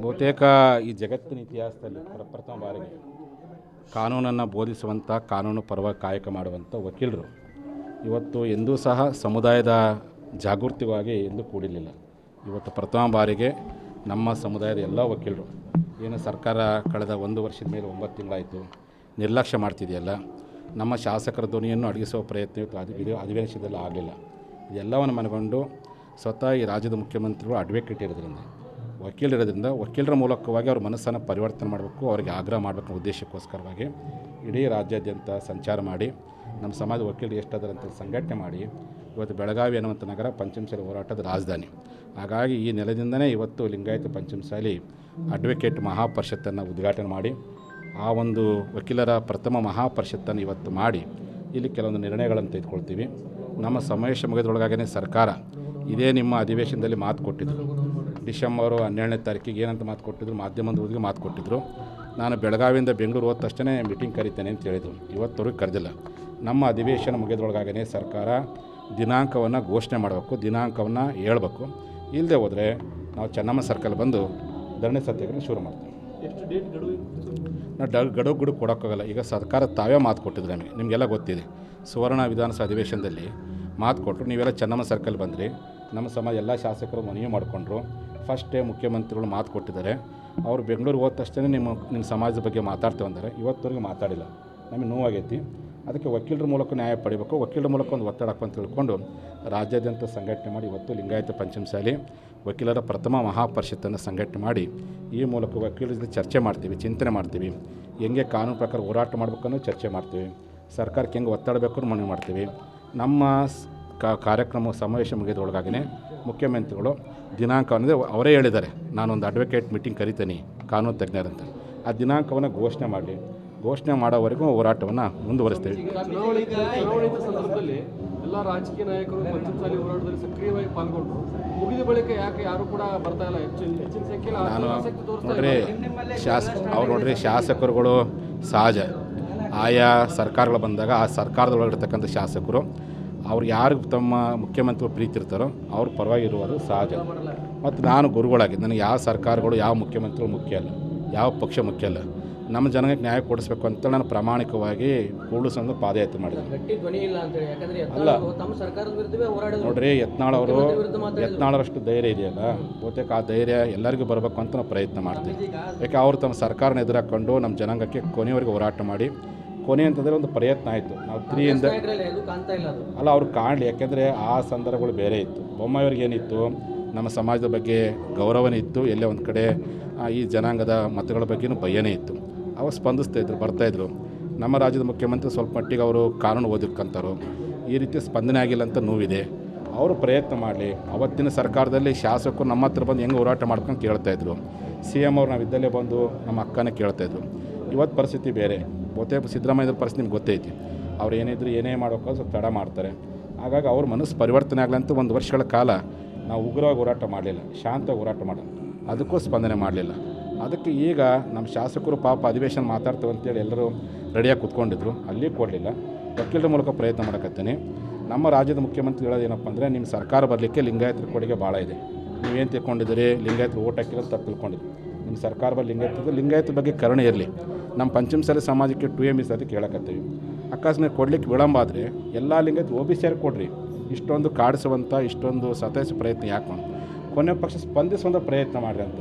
ಬಹುತೇಕ ಈ ಜಗತ್ತಿನ ಇತಿಹಾಸದಲ್ಲಿ ಪ್ರಪ್ರಥಮ ಬಾರಿಗೆ ಕಾನೂನನ್ನು ಬೋಧಿಸುವಂಥ ಕಾನೂನು ಪರವಾಗಿ ಕಾಯಕ ಮಾಡುವಂಥ ವಕೀಲರು ಇವತ್ತು ಎಂದೂ ಸಹ ಸಮುದಾಯದ ಜಾಗೃತಿವಾಗಿ ಎಂದು ಕೂಡಿರಲಿಲ್ಲ ಇವತ್ತು ಪ್ರಥಮ ಬಾರಿಗೆ ನಮ್ಮ ಸಮುದಾಯದ ಎಲ್ಲ ವಕೀಲರು ಏನು ಸರ್ಕಾರ ಕಳೆದ ಒಂದು ವರ್ಷದ ಮೇಲೆ ಒಂಬತ್ತು ತಿಂಗಳಾಯಿತು ನಿರ್ಲಕ್ಷ್ಯ ಮಾಡ್ತಿದೆಯಲ್ಲ ನಮ್ಮ ಶಾಸಕರ ಧ್ವನಿಯನ್ನು ಅಡಗಿಸುವ ಪ್ರಯತ್ನ ಇವತ್ತು ಇದು ಅಧಿವೇಶನದಲ್ಲಿ ಆಗಲಿಲ್ಲ. ಇದೆಲ್ಲವನ್ನು ಮನಗೊಂಡು ಸ್ವತಃ ಈ ರಾಜ್ಯದ ಮುಖ್ಯಮಂತ್ರಿಗಳು ಅಡ್ವೊಕೇಟ್ ಇರೋದ್ರಿಂದ ವಕೀಲರಿರೋದ್ರಿಂದ ವಕೀಲರ ಮೂಲಕವಾಗಿ ಅವ್ರ ಮನಸ್ಸನ್ನು ಪರಿವರ್ತನೆ ಮಾಡಬೇಕು, ಅವರಿಗೆ ಆಗ್ರಹ ಮಾಡಬೇಕು ಉದ್ದೇಶಕ್ಕೋಸ್ಕರವಾಗಿ ಇಡೀ ರಾಜ್ಯಾದ್ಯಂತ ಸಂಚಾರ ಮಾಡಿ, ನಮ್ಮ ಸಮಾಜ ವಕೀಲರು ಎಷ್ಟಾದ್ರೆ ಅಂತ ಸಂಘಟನೆ ಮಾಡಿ, ಇವತ್ತು ಬೆಳಗಾವಿ ಅನ್ನುವಂಥ ನಗರ ಪಂಚಮಸಾಲಿ ಹೋರಾಟದ ರಾಜಧಾನಿ. ಹಾಗಾಗಿ ಈ ನೆಲದಿಂದನೇ ಇವತ್ತು ಲಿಂಗಾಯತ ಪಂಚಮಸಾಲಿ ಅಡ್ವೊಕೇಟ್ ಮಹಾಪರಿಷತ್ತನ್ನು ಉದ್ಘಾಟನೆ ಮಾಡಿ, ಆ ಒಂದು ವಕೀಲರ ಪ್ರಥಮ ಮಹಾಪರಿಷತ್ತನ್ನು ಇವತ್ತು ಮಾಡಿ, ಇಲ್ಲಿ ಕೆಲವೊಂದು ನಿರ್ಣಯಗಳನ್ನು ತೆಗೆದುಕೊಳ್ತೀವಿ. ನಮ್ಮ ಸಮಾವೇಶ ಮುಗಿದ್ರೊಳಗಾಗೇ ಸರ್ಕಾರ ಇದೇ ನಿಮ್ಮ ಅಧಿವೇಶನದಲ್ಲಿ ಮಾತು ಕೊಟ್ಟಿದ್ದರು ಡಿಸೆಂಬರು ಹನ್ನೆರಡನೇ ತಾರೀಕಿಗೆ ಏನಂತ ಮಾತು ಕೊಟ್ಟಿದ್ರು ಮಾಧ್ಯಮದವರಿಗೆ ಮಾತು ಕೊಟ್ಟಿದ್ರು. ನಾನು ಬೆಳಗಾವಿಯಿಂದ ಬೆಂಗಳೂರು ಹೋದ ತಕ್ಷಣ ಮೀಟಿಂಗ್ ಕರಿತೇನೆ ಅಂತ ಹೇಳಿದರು. ಇವತ್ತವರೆಗೆ ಕರೆದಿಲ್ಲ. ನಮ್ಮ ಅಧಿವೇಶನ ಮುಗಿದೊಳಗಾಗೇ ಸರ್ಕಾರ ದಿನಾಂಕವನ್ನು ಘೋಷಣೆ ಮಾಡಬೇಕು, ದಿನಾಂಕವನ್ನು ಹೇಳಬೇಕು. ಇಲ್ಲದೆ ಹೋದರೆ ನಾವು ಚೆನ್ನಮ್ಮ ಸರ್ಕಲ್ ಬಂದು ಧರಣಿ ಸತ್ಯಾಗ್ರಹ ಶುರು ಮಾಡ್ತೀವಿ. ನಾವು ಡ ಗಡುವು ಗುಡು ಕೊಡೋಕ್ಕಾಗಲ್ಲ. ಈಗ ಸರ್ಕಾರ ತಾವೇ ಮಾತು ಕೊಟ್ಟಿದ್ರು ನಮಗೆ. ನಿಮಗೆಲ್ಲ ಗೊತ್ತಿದೆ. ಸುವರ್ಣ ವಿಧಾನಸಭಾ ಅಧಿವೇಶನದಲ್ಲಿ ಮಾತು ಕೊಟ್ಟರು, ನೀವೆಲ್ಲ ಚೆನ್ನಮ್ಮ ಸರ್ಕಲ್ ಬಂದ್ರಿ. ನಮ್ಮ ಸಮಾಜ ಎಲ್ಲ ಶಾಸಕರು ಮನವಿ ಮಾಡಿಕೊಂಡ್ರು. ಫಸ್ಟ್ ಡೇ ಮುಖ್ಯಮಂತ್ರಿಗಳು ಮಾತು ಕೊಟ್ಟಿದ್ದಾರೆ. ಅವರು ಬೆಂಗಳೂರಿಗೆ ಹೋದ ತಕ್ಷಣ ನಿಮ್ಮ ನಿಮ್ಮ ಸಮಾಜದ ಬಗ್ಗೆ ಮಾತಾಡ್ತೇವೆ ಅಂದರೆ ಇವತ್ತವರೆಗೆ ಮಾತಾಡಿಲ್ಲ. ನಮಗೆ ನೋವಾಗೈತಿ. ಅದಕ್ಕೆ ವಕೀಲರ ಮೂಲಕ ನ್ಯಾಯ ಪಡಿಬೇಕು. ವಕೀಲರ ಮೂಲಕ ಒಂದು ಒತ್ತಡ ಹಾಕುವಂತ ತಿಳ್ಕೊಂಡು ರಾಜ್ಯಾದ್ಯಂತ ಸಂಘಟನೆ ಮಾಡಿ ಇವತ್ತು ಲಿಂಗಾಯತ ಪಂಚಮಸಾಲಿ ವಕೀಲರ ಪ್ರಥಮ ಮಹಾಪರಿಷತ್ತನ್ನು ಸಂಘಟನೆ ಮಾಡಿ ಈ ಮೂಲಕ ವಕೀಲರ ಜೊತೆ ಚರ್ಚೆ ಮಾಡ್ತೀವಿ, ಚಿಂತನೆ ಮಾಡ್ತೀವಿ. ಹೆಂಗೆ ಕಾನೂನು ಪ್ರಕಾರ ಹೋರಾಟ ಮಾಡ್ಬೇಕನ್ನೋ ಚರ್ಚೆ ಮಾಡ್ತೀವಿ. ಸರ್ಕಾರಕ್ಕೆ ಹೆಂಗೆ ಒತ್ತಡಬೇಕು ಮನವಿ ಮಾಡ್ತೀವಿ. ನಮ್ಮ ಕಾರ್ಯಕ್ರಮ ಸಮಾವೇಶ ಮುಗಿದ್ರೊಳಗಾಗಿನೇ ಮುಖ್ಯಮಂತ್ರಿಗಳು ದಿನಾಂಕ ಅಂದರೆ ಅವರೇ ಹೇಳಿದ್ದಾರೆ ನಾನೊಂದು ಅಡ್ವೊಕೇಟ್ ಮೀಟಿಂಗ್ ಕರಿತೀನಿ ಕಾನೂನು ತಜ್ಞರಂತ ಆ ದಿನಾಂಕವನ್ನು ಘೋಷಣೆ ಮಾಡಿ ಘೋಷಣೆ ಮಾಡೋವರೆಗೂ ಹೋರಾಟವನ್ನು ಮುಂದುವರಿಸ್ತೇವೆ. ಸಂದರ್ಭದಲ್ಲಿ ಎಲ್ಲ ರಾಜಕೀಯ ನಾಯಕರು ಪಂಚಮಸಾಲಿ ಹೋರಾಟದಲ್ಲಿ ಸಕ್ರಿಯವಾಗಿ ಮುಗಿದ ಬಳಿಕ ಯಾಕೆ ಯಾರು ಕೂಡ ಬರ್ತಾ ಇಲ್ಲ? ಹೆಚ್ಚಿನ ಹೆಚ್ಚಿನ ಸಂಖ್ಯೆಯಲ್ಲಿ ನೋಡ್ರಿ ಶಾಸ ಅವ್ರು ನೋಡ್ರಿ ಶಾಸಕರುಗಳು ಸಹಜ. ಆಯಾ ಸರ್ಕಾರಗಳು ಬಂದಾಗ ಆ ಸರ್ಕಾರದೊಳಗಿರ್ತಕ್ಕಂಥ ಶಾಸಕರು ಅವ್ರು ಯಾರು ತಮ್ಮ ಮುಖ್ಯಮಂತ್ರಿ ಪ್ರೀತಿ ಇರ್ತಾರೋ ಅವ್ರ ಪರವಾಗಿ ಇರುವುದು ಸಹಜ. ಮತ್ತು ನಾನು ಗುರುಗಳಾಗಿ ನನಗೆ ಯಾವ ಸರ್ಕಾರಗಳು ಯಾವ ಮುಖ್ಯಮಂತ್ರಿಗಳು ಮುಖ್ಯ ಅಲ್ಲ ಯಾವ ಪಕ್ಷ ಮುಖ್ಯ ಅಲ್ಲ. ನಮ್ಮ ಜನಕ್ಕೆ ನ್ಯಾಯ ಕೊಡಿಸ್ಬೇಕು ಅಂತ ನಾನು ಪ್ರಾಮಾಣಿಕವಾಗಿ ಕೂಡಲು ಸಂಘ ಪಾದಯಾತ್ರೆ ಮಾಡಿದೆ ಅಲ್ಲ. ನೋಡ್ರಿ ಯತ್ನಾಳ್ ಅವರು. ಯತ್ನಾಳರಷ್ಟು ಧೈರ್ಯ ಇದೆಯಲ್ಲ? ಬಹುತೇಕ ಆ ಧೈರ್ಯ ಎಲ್ಲರಿಗೂ ಬರಬೇಕು ಅಂತ ನಾವು ಪ್ರಯತ್ನ ಮಾಡ್ತೀವಿ. ಯಾಕೆ ಅವರು ತಮ್ಮ ಸರ್ಕಾರನ ಎದುರಾಕೊಂಡು ನಮ್ಮ ಜನಾಂಗಕ್ಕೆ ಕೊನೆಯವರೆಗೆ ಹೋರಾಟ ಮಾಡಿ ಕೊನೆ ಅಂತಂದರೆ ಒಂದು ಪ್ರಯತ್ನ ಆಯಿತು. ನಾವು ತ್ರೀಯಿಂದ ಅಲ್ಲ ಅವ್ರು ಕಾಣಲಿ. ಯಾಕೆಂದರೆ ಆ ಸಂದರ್ಭಗಳು ಬೇರೆ ಇತ್ತು. ಬೊಮ್ಮಾಯಿಯವ್ರಿಗೆ ಏನಿತ್ತು? ನಮ್ಮ ಸಮಾಜದ ಬಗ್ಗೆ ಗೌರವನೇ ಇತ್ತು. ಎಲ್ಲೇ ಒಂದು ಕಡೆ ಈ ಜನಾಂಗದ ಮತಗಳ ಬಗ್ಗೆನೂ ಭಯನೇ ಇತ್ತು. ಅವರು ಸ್ಪಂದಿಸ್ತಾ ಇದ್ರು ಬರ್ತಾಯಿದ್ರು ನಮ್ಮ ರಾಜ್ಯದ ಮುಖ್ಯಮಂತ್ರಿ ಸ್ವಲ್ಪ ಮಟ್ಟಿಗೆ ಅವರು ಕಾನೂನು ಓದಿರ್ಕಂತಾರೋ ಈ ರೀತಿ ಸ್ಪಂದನೆ ಆಗಿಲ್ಲ ಅಂತ ನೋವಿದೆ. ಅವರು ಪ್ರಯತ್ನ ಮಾಡಲಿ. ಅವತ್ತಿನ ಸರ್ಕಾರದಲ್ಲಿ ಶಾಸಕರು ನಮ್ಮ ಹತ್ರ ಬಂದು ಹೆಂಗೆ ಹೋರಾಟ ಮಾಡ್ಕೊಂಡು ಕೇಳ್ತಾಯಿದ್ರು ಸಿ ಎಂ ಅವ್ರು ನಾವು ಇದ್ದಲ್ಲೇ ಬಂದು ನಮ್ಮ ಅಕ್ಕನೇ ಕೇಳ್ತಾಯಿದ್ರು ಇವತ್ತು ಪರಿಸ್ಥಿತಿ ಬೇರೆ. ಬಹುತೇಕ ಸಿದ್ದರಾಮಯ್ಯದ ಪರಿಸ್ಥಿತಿ ನಿಮ್ಗೆ ಗೊತ್ತೈತಿ. ಅವ್ರು ಏನಿದ್ರು ಏನೇ ಮಾಡೋಕೆ ಸ್ವಲ್ಪ ತಡ ಮಾಡ್ತಾರೆ. ಹಾಗಾಗಿ ಅವ್ರ ಮನಸ್ಸು ಪರಿವರ್ತನೆ ಆಗ್ಲಂತೂ ಒಂದು ವರ್ಷಗಳ ಕಾಲ ನಾವು ಉಗ್ರವಾಗಿ ಹೋರಾಟ ಮಾಡಲಿಲ್ಲ, ಶಾಂತವಾಗಿ ಹೋರಾಟ ಮಾಡೋಣ ಅದಕ್ಕೂ ಸ್ಪಂದನೆ ಮಾಡಲಿಲ್ಲ. ಅದಕ್ಕೆ ಈಗ ನಮ್ಮ ಶಾಸಕರು ಪಾಪ ಅಧಿವೇಶನ ಮಾತಾಡ್ತೇವೆ ಅಂತೇಳಿ ಎಲ್ಲರೂ ರೆಡಿಯಾಗಿ ಕೂತ್ಕೊಂಡಿದ್ರು. ಅಲ್ಲಿ ಕೊಡಲಿಲ್ಲ. ವಕೀಲರ ಮೂಲಕ ಪ್ರಯತ್ನ ಮಾಡಕತ್ತೀನಿ. ನಮ್ಮ ರಾಜ್ಯದ ಮುಖ್ಯಮಂತ್ರಿ ಹೇಳೋದು ಏನಪ್ಪ ಅಂದರೆ, ನಿಮ್ಮ ಸರ್ಕಾರ ಬರಲಿಕ್ಕೆ ಲಿಂಗಾಯತರ ಕೊಡುಗೆ ಭಾಳ ಇದೆ. ನೀವೇನು ತಿಳ್ಕೊಂಡಿದ್ದೀರಿ? ಲಿಂಗಾಯತರು ಓಟ್ ಹಾಕಿರೋದು ತಪ್ಪು ತಿಳ್ಕೊಂಡಿದ್ರಿ ನಿಮ್ಮ ಸರ್ಕಾರ ಬಗ್ಗೆ ಲಿಂಗಾಯತ ಲಿಂಗಾಯತ ಬಗ್ಗೆ ಕರುಣೆ ಇರಲಿ. ನಮ್ಮ ಪಂಚಮಸಾಲಿ ಸಮಾಜಕ್ಕೆ ಟು ಎಂ ಇಸ್ ಅದಕ್ಕೆ ಹೇಳಕತ್ತೀವಿ ಅಕಸ್ಮಾತ್ ಕೊಡ್ಲಿಕ್ಕೆ ವಿಳಂಬ ಆದರೆ ಎಲ್ಲ ಲಿಂಗಾಯತ ಒ ಬಿ ಸಿ ಕೊಡ್ರಿ. ಇಷ್ಟೊಂದು ಕಾಡಿಸುವಂಥ ಇಷ್ಟೊಂದು ಸತಾಯಿಸೋ ಪ್ರಯತ್ನ ಯಾಕೆ ಕೊನೆ ಪಕ್ಷ ಸ್ಪಂದಿಸುವಂಥ ಪ್ರಯತ್ನ ಮಾಡಿರಿ ಅಂತ.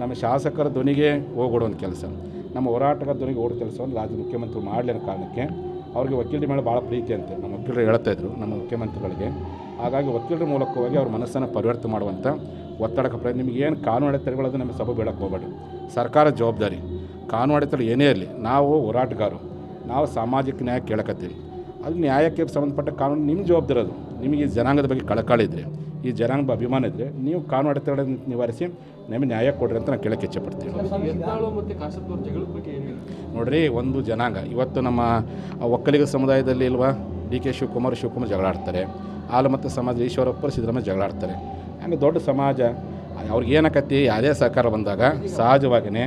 ನಮ್ಮ ಶಾಸಕರ ಧ್ವನಿಗೆ ಹೋಗೊಡುವಂಥ ಕೆಲಸ. ನಮ್ಮ ಹೋರಾಟಗಾರ ಧ್ವನಿಗೆ ಓಡೋ ಕೆಲಸವನ್ನು ರಾಜ್ಯ ಮುಖ್ಯಮಂತ್ರಿ ಮಾಡಲಿ ಅನ್ನೋ ಕಾರಣಕ್ಕೆ ಅವ್ರಿಗೆ ವಕೀಲರ ಮೇಲೆ ಭಾಳ ಪ್ರೀತಿ ಅಂತೆ. ನಮ್ಮ ವಕೀಲರು ಹೇಳ್ತಾ ಇದ್ರು ನಮ್ಮ ಮುಖ್ಯಮಂತ್ರಿಗಳಿಗೆ. ಹಾಗಾಗಿ ವಕೀಲರ ಮೂಲಕವಾಗಿ ಅವ್ರ ಮನಸ್ಸನ್ನು ಪರಿವರ್ತನೆ ಮಾಡುವಂಥ ಒತ್ತಡಕ್ಕೆ ಪ್ರಯತ್ನ. ನಿಮಗೆ ಏನು ಕಾನೂನು ಅಡೆತಡೆಗಳದು ನಮ್ಮ ಸಭೆ ಬೇಡಕ್ಕೆ ಹೋಗಬೇಡಿ. ಸರ್ಕಾರ ಜವಾಬ್ದಾರಿ. ಕಾನೂನು ಅಡೆತಡೆ ಏನೇ ಇರಲಿ ನಾವು ಹೋರಾಟಗಾರರು ನಾವು ಸಾಮಾಜಿಕ ನ್ಯಾಯ ಕೇಳಕತ್ತೀವಿ ಅದು ನ್ಯಾಯಕ್ಕೆ ಸಂಬಂಧಪಟ್ಟ ಕಾನೂನು ನಿಮ್ಮ ಜವಾಬ್ದಾರಿ ಅದು. ನಿಮಗೆ ಈ ಜನಾಂಗದ ಬಗ್ಗೆ ಕಳಕಳಿ ಇದ್ದರೆ ಈ ಜನಾಂಗದ ಅಭಿಮಾನ ಇದ್ದರೆ ನೀವು ಕಾನೂನು ಅಡೆತಡೆ ನಿವಾರಿಸಿ ನಮಗೆ ನ್ಯಾಯ ಕೊಡ್ರಿ ಅಂತ ನಾನು ಕೇಳಕ್ಕೆ ಇಚ್ಛೆಪಡ್ತೀನಿ ಏನು ನೋಡ್ರಿ ಒಂದು ಜನಾಂಗ. ಇವತ್ತು ನಮ್ಮ ಆ ಒಕ್ಕಲಿಗ ಸಮುದಾಯದಲ್ಲಿ ಇಲ್ವಾ ಡಿ ಕೆ ಶಿವಕುಮಾರ್ ಶಿವಕುಮಾರ್ ಜಗಳಾಡ್ತಾರೆ ಆಲಮತ್ತ ಸಮಾಜ ಈಶ್ವರಪ್ಪ ಸಿದ್ದರಾಮಯ್ಯ ಜಗಳ ಹಂಗೆ ದೊಡ್ಡ ಸಮಾಜ, ಅವ್ರಿಗೆ ಏನಕತ್ತಿ? ಯಾವುದೇ ಸರ್ಕಾರ ಬಂದಾಗ ಸಹಜವಾಗಿಯೇ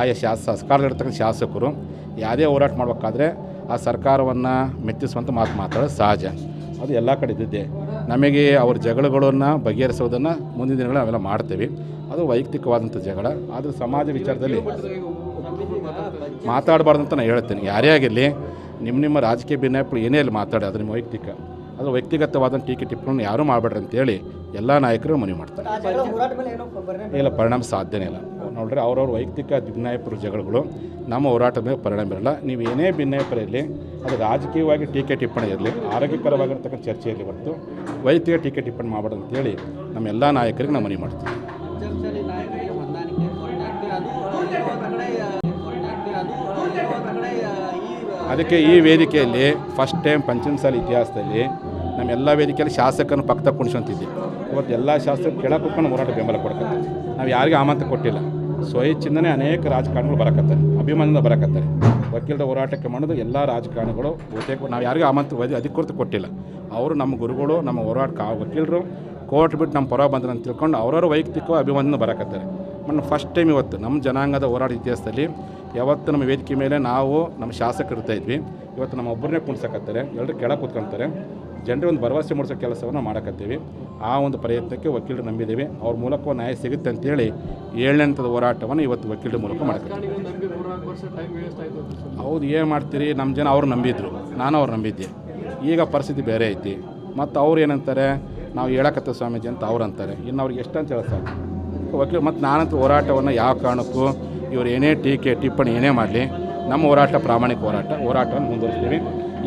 ಆಯಾ ಶಾಸ, ಸರ್ಕಾರದಲ್ಲಿರ್ತಕ್ಕಂಥ ಶಾಸಕರು ಯಾವುದೇ ಹೋರಾಟ ಮಾಡಬೇಕಾದ್ರೆ ಆ ಸರ್ಕಾರವನ್ನು ಮೆಚ್ಚಿಸುವಂಥ ಮಾತು ಮಾತಾಡೋದು ಸಹಜ. ಅದು ಎಲ್ಲ ಕಡೆ ಇದ್ದಿದ್ದೆ ನಮಗೆ ಅವ್ರ ಜಗಳಗಳನ್ನು ಬಗೆಹರಿಸೋದನ್ನು ಮುಂದಿನ ದಿನಗಳು ನಾವೆಲ್ಲ ಮಾಡ್ತೇವೆ. ಅದು ವೈಯಕ್ತಿಕವಾದಂಥ ಜಗಳ. ಆದರೆ ಸಮಾಜ ವಿಚಾರದಲ್ಲಿ ಮಾತಾಡಬಾರ್ದು ಅಂತ ನಾನು ಹೇಳ್ತೇನೆ. ಯಾರೇ ಆಗಿರಲಿ, ನಿಮ್ಮ ನಿಮ್ಮ ರಾಜಕೀಯ ಭಿನ್ನಾಯಗಳು ಏನೇ ಅಲ್ಲಿ ಮಾತಾಡಿ, ಅದು ನಿಮ್ಮ ವೈಯಕ್ತಿಕ. ಅದು ವ್ಯಕ್ತಿಗತವಾದಂಥ ಟೀಕೆ ಟಿಪ್ಪಣಿ ಯಾರೂ ಮಾಡಬೇಡ್ರಿ ಅಂತೇಳಿ ಎಲ್ಲ ನಾಯಕರು ಮನವಿ ಮಾಡ್ತಾರೆ. ಇಲ್ಲ, ಪರಿಣಾಮ ಸಾಧ್ಯನೇ ಇಲ್ಲ. ನೋಡ್ರಿ, ಅವ್ರವ್ರ ವೈಯಕ್ತಿಕ ಭಿನ್ನಾಯಪುರ ಜಗಳಗಳು ನಮ್ಮ ಹೋರಾಟದ ಮೇಲೆ ಪರಿಣಾಮ ಇರಲ್ಲ ನೀವು ಏನೇ ಭಿನ್ನಾಯಪರ ಇರಲಿ, ಅದು ರಾಜಕೀಯವಾಗಿ ಟೀಕೆ ಟಿಪ್ಪಣಿ ಇರಲಿ, ಆರೋಗ್ಯಕರವಾಗಿರ್ತಕ್ಕಂಥ ಚರ್ಚೆ ಇರಲಿ ಹೊರತು ವೈಯಕ್ತಿಕ ಟೀಕೆ ಟಿಪ್ಪಣಿ ಮಾಡಬಾರ್ದು ಅಂತೇಳಿ ನಮ್ಮ ಎಲ್ಲ ನಾಯಕರಿಗೆ ನಾವು ಮನವಿ ಮಾಡ್ತೀವಿ. ಅದಕ್ಕೆ ಈ ವೇದಿಕೆಯಲ್ಲಿ ಫಸ್ಟ್ ಟೈಮ್ ಪಂಚಮಸಾಲಿ ಇತಿಹಾಸದಲ್ಲಿ ನಮ್ಮೆಲ್ಲ ವೇದಿಕೆಯಲ್ಲಿ ಶಾಸಕನ ಪಕ್ಕ ಕುಣಿಸ್ಕೊಂತಿದ್ವಿ ಇವತ್ತು ಎಲ್ಲ ಶಾಸಕರು ಕೆಳ ಕುತ್ಕೊಂಡು ಹೋರಾಟ ಬೆಂಬಲ ಕೊಡ್ತಾರೆ. ನಾವು ಯಾರಿಗೆ ಆಮಂತ್ರ ಕೊಟ್ಟಿಲ್ಲ. ಸ್ವಇಚ್ಛಿಂದನೇ ಅನೇಕ ರಾಜಕಾರಣಿಗಳು ಬರಕತ್ತಾರೆ. ಅಭಿಮಾನದಿಂದ ಬರಕತ್ತಾರೆ. ವಕೀಲರ ಹೋರಾಟಕ್ಕೆ ಮಾಡೋದು ಎಲ್ಲ ರಾಜಕಾರಣಿಗಳು ಬಹುತೇಕ ನಾವು ಯಾರಿಗೆ ಆಮಂತ್ರ ಅಧಿಕೃತ ಕೊಟ್ಟಿಲ್ಲ. ಅವರು ನಮ್ಮ ಗುರುಗಳು, ನಮ್ಮ ಹೋರಾಟ ವಕೀಲರು, ಕೋರ್ಟ್ ಬಿಟ್ಟು ನಮ್ಮ ಪರ ಬಂದ್ರೆ ಅಂತ ತಿಳ್ಕೊಂಡು ಅವ್ರವ್ರ ವೈಯಕ್ತಿಕ ಅಭಿಮಾನದಿಂದ ಬರಕತ್ತಾರೆ. ಮೊನ್ನೆ ಫಸ್ಟ್ ಟೈಮ್ ಇವತ್ತು ನಮ್ಮ ಜನಾಂಗದ ಹೋರಾಟ ಇತಿಹಾಸದಲ್ಲಿ ಯಾವತ್ತು ನಮ್ಮ ವೇದಿಕೆ ಮೇಲೆ ನಾವು ನಮ್ಮ ಶಾಸಕರು ಇರ್ತಾಯಿದ್ವಿ ಇವತ್ತು ನಮ್ಮ ಒಬ್ಬರನ್ನೇ ಕುಣಿಸಕತ್ತಾರೆ ಎಲ್ಲರೂ ಕೆಳಗೆ ಕೂತ್ಕೊಂತಾರೆ ಜನರಿಗೆ ಒಂದು ಭರವಸೆ ಮೂಡಿಸೋ ಕೆಲಸವನ್ನು ಮಾಡಕತ್ತೀವಿ. ಆ ಒಂದು ಪ್ರಯತ್ನಕ್ಕೆ ವಕೀಲರು ನಂಬಿದ್ದೀವಿ. ಅವ್ರ ಮೂಲಕ ನ್ಯಾಯ ಸಿಗುತ್ತೆ ಅಂತೇಳಿ ಏಳನೇ ಹಂತದ ಹೋರಾಟವನ್ನು ಇವತ್ತು ವಕೀಲರ ಮೂಲಕ ಸರ್. ಹೌದು ಏನು ಮಾಡ್ತೀರಿ? ನಮ್ಮ ಜನ ಅವ್ರು ನಂಬಿದ್ರು. ನಾನು ಅವ್ರು ನಂಬಿದ್ದೆ. ಈಗ ಪರಿಸ್ಥಿತಿ ಬೇರೆ ಐತಿ. ಮತ್ತು ಅವ್ರು ಏನಂತಾರೆ? ನಾವು ಹೇಳಕತ್ತ ಸ್ವಾಮೀಜಿ ಅಂತ ಅವ್ರು ಅಂತಾರೆ. ಇನ್ನು ಅವ್ರಿಗೆ ಎಷ್ಟು ಅಂತ ಹೇಳ್ತಾರೆ ವಕೀಲ ಮತ್ತು ನಾನಂತ ಹೋರಾಟವನ್ನು ಯಾವ ಕಾರಣಕ್ಕೂ ಇವರು ಏನೇ ಟೀಕೆ ಟಿಪ್ಪಣಿ ಏನೇ ಮಾಡಲಿ ನಮ್ಮ ಹೋರಾಟ ಪ್ರಾಮಾಣಿಕ ಹೋರಾಟ ಹೋರಾಟವನ್ನು ಮುಂದುವರಿಸ್ತೀವಿ.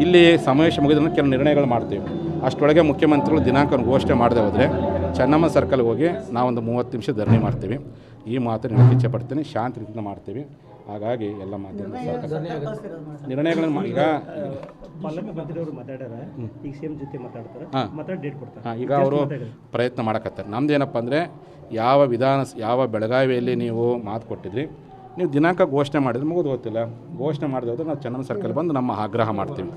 ಇಲ್ಲಿ ಸಮಾವೇಶ ಮುಗಿದ ಕೆಲವು ನಿರ್ಣಯಗಳು ಮಾಡ್ತೀವಿ. ಅಷ್ಟರೊಳಗೆ ಮುಖ್ಯಮಂತ್ರಿಗಳು ದಿನಾಂಕವನ್ನು ಘೋಷಣೆ ಮಾಡದೆ ಹೋದರೆ ಚೆನ್ನಮ್ಮ ಸರ್ಕಲ್ಗೆ ಹೋಗಿ ನಾವೊಂದು ಮೂವತ್ತು ನಿಮಿಷ ಧರಣಿ ಮಾಡ್ತೀವಿ. ಈ ಮಾತು ಹೇಳಕ್ಕೆ ಇಚ್ಛೆಪಡ್ತೀನಿ ಶಾಂತ ರೀತಿಯಿಂದ ಮಾಡ್ತೀವಿ. ಹಾಗಾಗಿ ಎಲ್ಲ ಮಾಧ್ಯಮ ಸಹಕಾರ. ನಿರ್ಣಯಗಳನ್ನು ಈಗ ಹಾಂ. ಈಗ ಅವರು ಪ್ರಯತ್ನ ಮಾಡಕತ್ತಾರೆ. ನಮ್ದು ಏನಪ್ಪ ಅಂದರೆ ಯಾವ ವಿಧಾನ ಯಾವ ಬೆಳಗಾವಿಯಲ್ಲಿ ನೀವು ಮಾತು ಕೊಟ್ಟಿದ್ರಿ ನೀವು ದಿನಾಂಕ ಘೋಷಣೆ ಮಾಡಿದ್ರೆ ಮುಗಿದು ಗೊತ್ತಿಲ್ಲ. ಘೋಷಣೆ ಮಾಡಿದ್ರೆ ನಾವು ಚೆನ್ನಮ್ಮ ಸರ್ಕಲ್ ಬಂದು ನಮ್ಮ ಆಗ್ರಹ ಮಾಡ್ತೀವಿ.